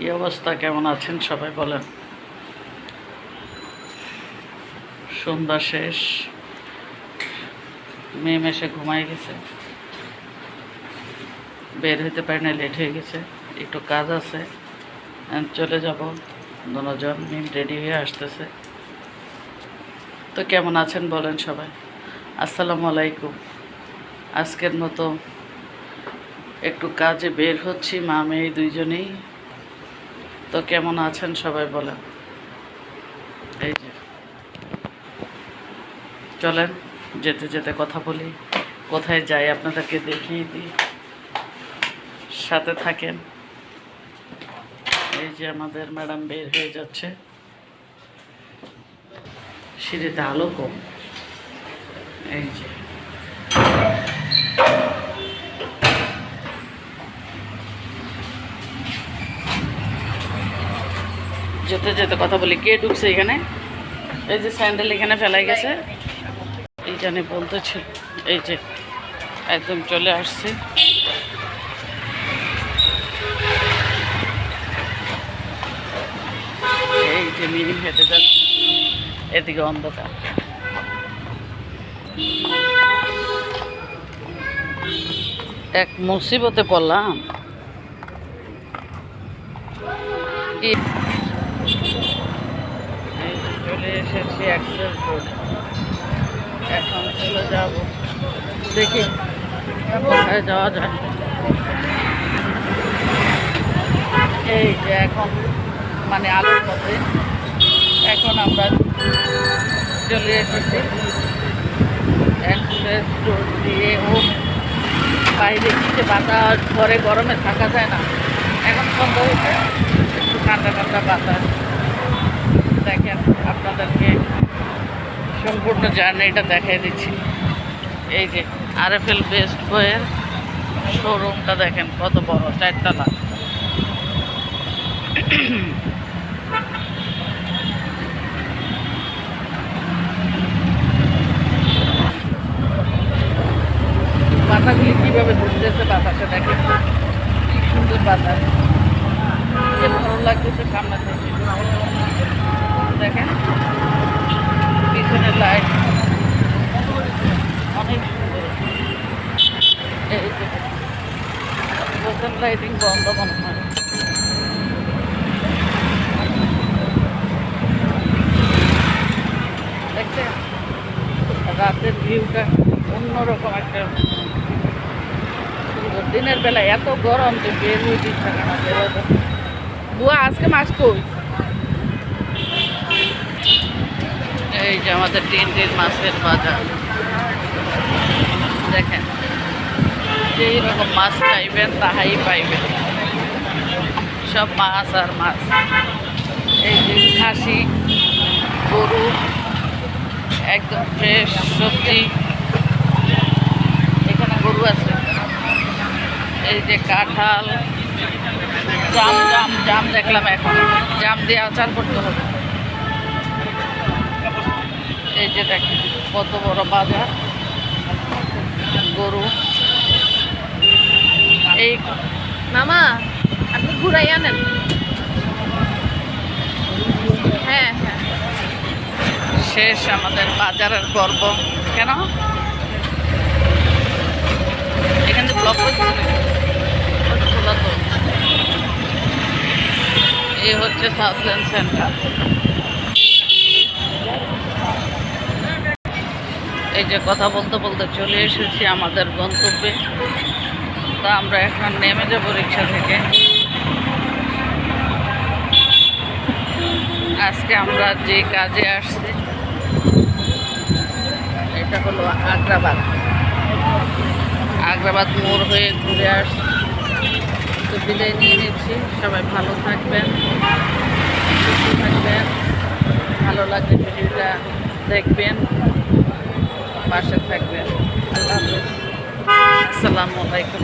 কি অবস্থা? কেমন আছেন সবাই বলেন। সন্ধ্যা শেষ। মেয়ে মেশে ঘুমাই গেছে। বের হইতে পারি না লেট হয়ে গেছে। একটু কাজ আছে। চলে যাব। দুজন মিম রেডি হয়ে আসতেছে। তো কেমন আছেন বলেন সবাই। আসসালামু আলাইকুম। আজকের মতো একটু কাজে বের হচ্ছি, মা, মেয়ে দুইজনেই। তো কেমন আছেন সবাই বলেন। এই যে। চলেন, যেতে যেতে কথা বলি। কোথায় যাই আপনাদেরকে দেখিয়ে দিই। সাথে থাকেন। এই যে আমাদের ম্যাডাম বের হয়ে যাচ্ছে। সিঁড়িতে আলো কম। এই যে। যেতে যেতে কথা বলি, কে ঢুকছে এখানে? এই যে স্যান্ডেল এখানে ফেলাই গেছে। এই জানে বলতেছিল এই যে একদম চলে আসছে। এই যে মিনি হেঁটে যাচ্ছে, এদিকে অন্ধকার। এক মুসিবতে পড়লাম। চলে এসেছি অ্যাক্সেস রোড এখন চলে যাব। দেখি, কোথায় যাওয়া যায়। এই যে এখন মানে আলোর পথে। এখন আমরা চলে এসেছি অ্যাক্সেস রোড দিয়ে। ও, বাইরে কি যে বাতাস, ঘরে গরমে থাকা যায় না। এখন সন্ধ্যা হয়েছে, একটু ঠান্ডা ঠান্ডা বাতাস। আপনাদেরকে সম্পূর্ণ জার্নিটা দেখাই দিচ্ছি। এই যে আর এফ এল বেস্ট বইয়ের শোরুমটা দেখেন, কত বড়, চারতলা। পাতাগুলি কীভাবে ঢুকতেছে বাতাসে দেখেন। সুন্দর বাতাস। ভালো লাগতেছে সামনে থেকে। দেখেন পিছনে লাইট অনেক সুন্দর। এই যে প্রথম লাইটিং বন্ধ মনে হয়। দেখছেন রাতের ভিউটা অন্যরকম একটা সুন্দর। দিনের বেলা এত গরম যে বের হয়ে দিচ্ছে না। বেরোতে বুয়া, আজকে মাছ কই? এই যে আমাদের দিন মাছের বাজার। দেখেন যেই রকম মাছ চাইবেন তাহাই পাইবেন। সব মাছ আর মাছ। এই যে খাসি, গরু, একদম ফ্রেশ সবজি। এখানে গরু আছে। এই যে কাঁঠাল, জাম জাম জাম দেখলাম এখন। জাম দিয়ে আচার করতে হবে। এই যে দেখেন, কত বড় বাজার। গরু। এই মামা, আপনি ঘুরাই আনেন? হ্যাঁ হ্যাঁ। শেষ আমাদের বাজারের গর্ব। কেন? এখানে ব্লক খোলা তো। এই হচ্ছে সাউথল্যান্ড সেন্টার। এই যে কথা বলতে বলতে চলে এসেছি আমাদের গন্তব্যে। তা আমরা এখন নেমে যাব রিক্সা থেকে। আজকে আমরা যে কাজে আসছি, এটা হলো আগ্রাবাদ। আগ্রাবাদ মোড় হয়ে ঘুরে আসছি তো বিদায় নিয়ে নিচ্ছি। সবাই ভালো থাকবেন, সুস্থ থাকবেন, ভালো লাগলে ভিডিওটা দেখবেন। পাশে থাকবেন। আল্লাহ আসসালামু আলাইকুম।